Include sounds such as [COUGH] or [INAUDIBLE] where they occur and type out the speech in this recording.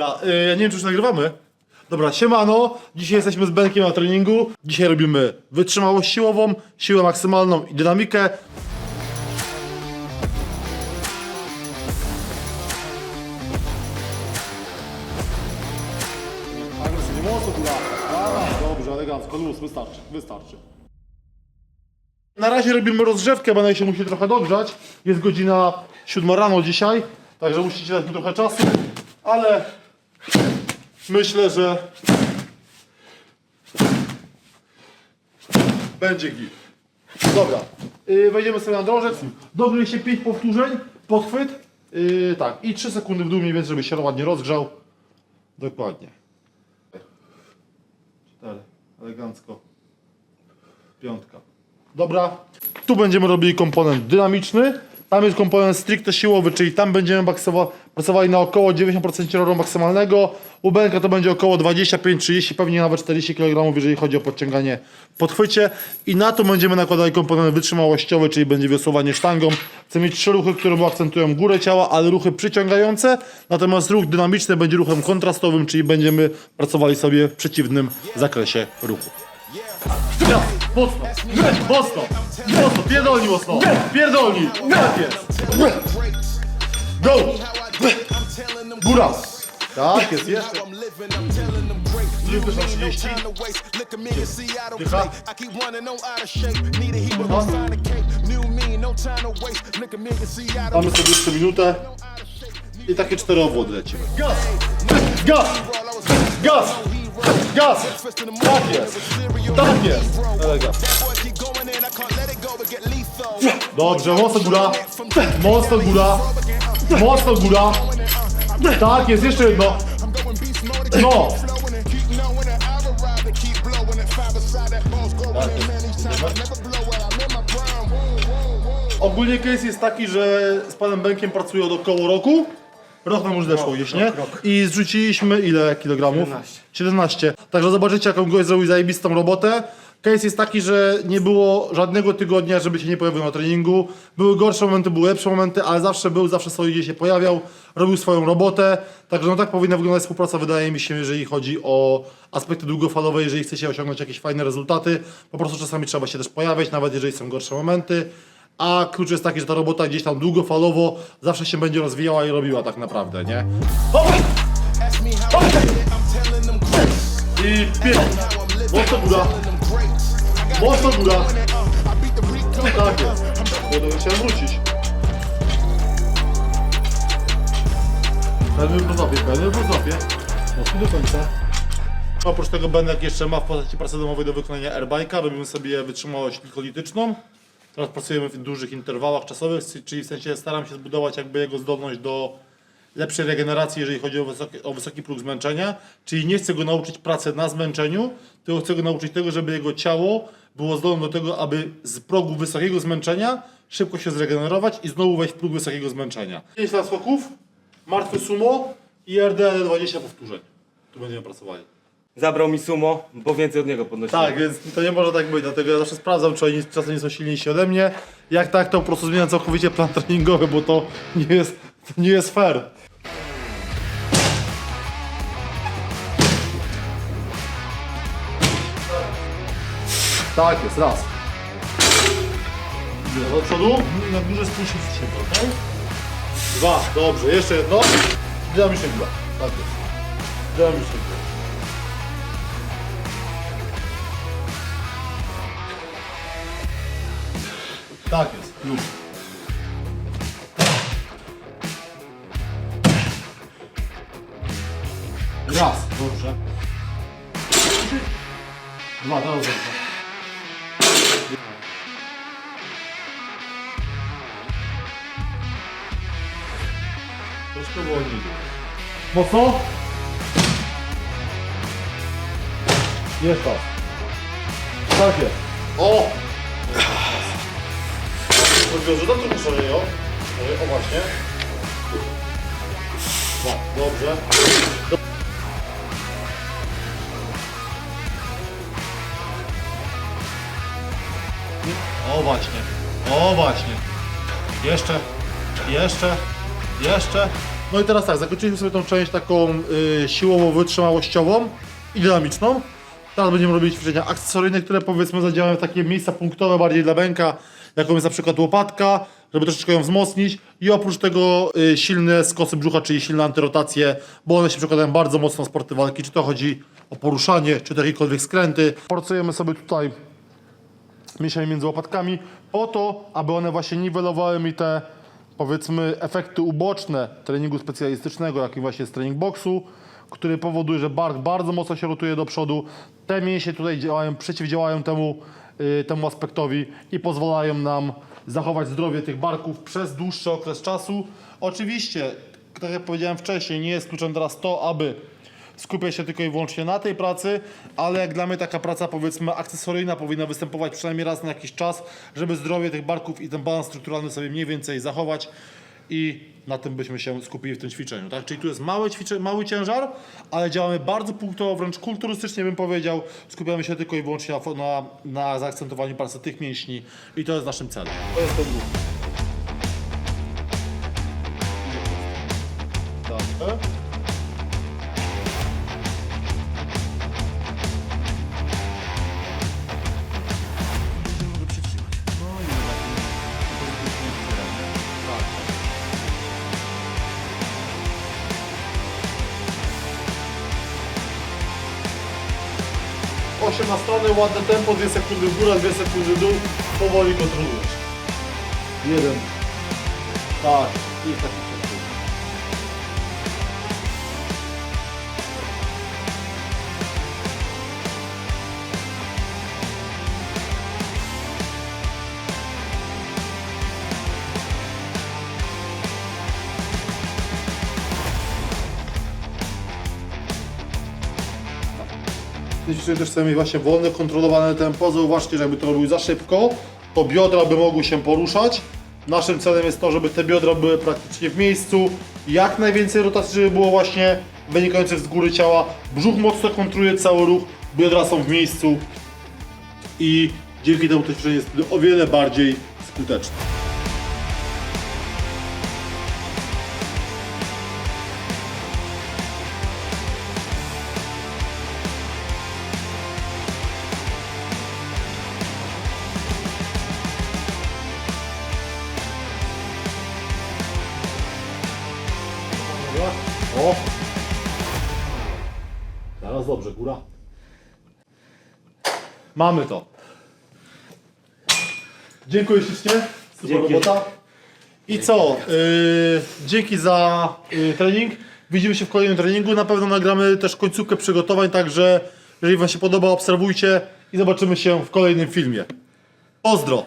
Dobra, y, ja nie wiem, czy już nagrywamy. Dobra, siemano. Dzisiaj jesteśmy z Benkiem na treningu. Dzisiaj robimy wytrzymałość siłową, siłę maksymalną i dynamikę. Agresywnie, mocno. Dobrze, elegancko, luz, wystarczy, wystarczy. Na razie robimy rozgrzewkę, będę się musi trochę dogrzać. Jest godzina 7 rano dzisiaj, także musicie dać mi trochę czasu, ale myślę, że będzie git. Dobra, yy, wejdziemy sobie na drążek. Dogrzej się 5 powtórzeń, podchwyt. Yy, tak, i 3 sekundy w dół mniej więcej, żeby się ładnie rozgrzał. Dokładnie. 4, elegancko. Piątka. Dobra, tu będziemy robili komponent dynamiczny. Tam jest komponent stricte siłowy, czyli tam będziemy pracowali na około 90% ciężaru maksymalnego. U Benka to będzie około 25-30, pewnie nawet 40 kg, jeżeli chodzi o podciąganie podchwycie. I na to będziemy nakładali komponent wytrzymałościowy, czyli będzie wiosłowanie sztangą. Chcę mieć trzy ruchy, które akcentują górę ciała, ale ruchy przyciągające. Natomiast ruch dynamiczny będzie ruchem kontrastowym, czyli będziemy pracowali sobie w przeciwnym zakresie ruchu. Ja, mocno, mocno, mocno, pierdolni mocno, pierdolni, tak jest. Go, góra, tak jest, jeszcze. Liczysz na 30. Dycha. Mamy sobie jeszcze minutę i takie cztery obwody lecimy. Gaz, gaz, gaz, gaz, tak jest, tak jest. Elegancko. Dobrze, mocno góra, mocno góra, mocno góra. Tak jest, jeszcze jedno. No. Ogólnie case jest taki, że z panem Benkiem pracuję od około roku. Rok nam już zeszło gdzieś, nie? I zrzuciliśmy ile kilogramów? 17. 17. Także zobaczycie, jaką gość zrobił zajebistą robotę. Case jest taki, że nie było żadnego tygodnia, żeby się nie pojawił na treningu. Były gorsze momenty, były lepsze momenty, ale zawsze był, zawsze solidnie się pojawiał, robił swoją robotę. Także no tak powinna wyglądać współpraca, wydaje mi się, jeżeli chodzi o aspekty długofalowe, jeżeli chcecie osiągnąć jakieś fajne rezultaty. Po prostu czasami trzeba się też pojawiać, nawet jeżeli są gorsze momenty. A klucz jest taki, że ta robota gdzieś tam długofalowo zawsze się będzie rozwijała i robiła tak naprawdę, nie? I pięknie. Mocno góra. Mocno góra. Tak jest. Będę chciał wrócić. Pełny po złapie, pełny po złapie. Mocno do końca. Oprócz tego Benek jeszcze ma w postaci pracy domowej do wykonania airbike'a. Robimy sobie wytrzymałość glikolitryczną. Teraz pracujemy w dużych interwałach czasowych, czyli w sensie staram się zbudować jakby jego zdolność do lepszej regeneracji, jeżeli chodzi o wysoki, o wysoki próg zmęczenia. Czyli nie chcę go nauczyć pracy na zmęczeniu, tylko chcę go nauczyć tego, żeby jego ciało było zdolne do tego, aby z progu wysokiego zmęczenia szybko się zregenerować i znowu wejść w próg wysokiego zmęczenia. 5 lat skoków, martwy sumo i RDL 20 powtórzeń. Tu będziemy pracowali. Zabrał mi sumo, bo więcej od niego podnosiłem. Tak, więc to nie może tak być, dlatego ja zawsze sprawdzam, czy oni czasem nie są silniejsi ode mnie. Jak tak, to po prostu zmieniam całkowicie plan [LAUGHS] treningowy, bo to nie jest, to nie jest fair. Tak jest, raz. Do przodu, na górze spuścić się, ok? Dwa, dobrze, jeszcze jedno. Dynamicznie góra, tak jest. Dynamicznie góra. Tak jest, już. Raz, dobrze. Dwa, dobrze. Troszkę wolniej. Mocno. Jest to. Tak jest. O! Odwiążę tam trochę szerzej, o. Właśnie. No, dobrze. O właśnie. O właśnie. Jeszcze. Jeszcze. Jeszcze. No i teraz tak, zakończyliśmy sobie tą część taką y, siłowo-wytrzymałościową i dynamiczną. Teraz będziemy robili ćwiczenia akcesoryjne, które powiedzmy zadziałają w takie miejsca punktowe bardziej dla bęka, jaką jest na przykład łopatka, żeby troszeczkę ją wzmocnić i oprócz tego y, silne skosy brzucha, czyli silne antyrotacje, bo one się przekładają bardzo mocno na sporty walki, czy to chodzi o poruszanie, czy to jakiekolwiek skręty. Pracujemy sobie tutaj mięsiami między łopatkami po to, aby one właśnie niwelowały mi te powiedzmy efekty uboczne treningu specjalistycznego, jakim właśnie jest trening boksu, który powoduje, że bark bardzo mocno się rotuje do przodu. Te mięśnie tutaj działają, przeciwdziałają temu, y, temu aspektowi i pozwalają nam zachować zdrowie tych barków przez dłuższy okres czasu. Oczywiście, tak jak powiedziałem wcześniej, nie jest kluczem teraz to, aby skupiać się tylko i wyłącznie na tej pracy, ale jak dla mnie taka praca powiedzmy akcesoryjna powinna występować przynajmniej raz na jakiś czas, żeby zdrowie tych barków i ten balans strukturalny sobie mniej więcej zachować i na tym byśmy się skupili w tym ćwiczeniu. Tak? Czyli tu jest mały, ćwicze, mały ciężar, ale działamy bardzo punktowo, wręcz kulturystycznie bym powiedział. Skupiamy się tylko i wyłącznie na, na, na zaakcentowaniu pracy tych mięśni i to jest naszym celem. To jest ten ruch. Dobrze. Osiem na stronę, ładne tempo, 2 sekundy w górę, 2 sekundy w dół, powoli kontrolujesz. Jeden. Tak, i taki Jeśli też chcemy mieć właśnie wolne, kontrolowane tempo, zauważcie, że jakby to robił za szybko, to biodra by mogły się poruszać. Naszym celem jest to, żeby te biodra były praktycznie w miejscu, jak najwięcej rotacji, żeby było właśnie wynikających z góry ciała. Brzuch mocno kontroluje cały ruch, biodra są w miejscu i dzięki temu to ćwiczenie jest o wiele bardziej skuteczne. Dobra. O! Teraz dobrze, góra. Mamy to. Dziękuję ślicznie. Super Dzięki. robota. I co? Yy, dzięki za yy, trening. Widzimy się w kolejnym treningu. Na pewno nagramy też końcówkę przygotowań, także jeżeli Wam się podoba, obserwujcie i zobaczymy się w kolejnym filmie. Pozdro!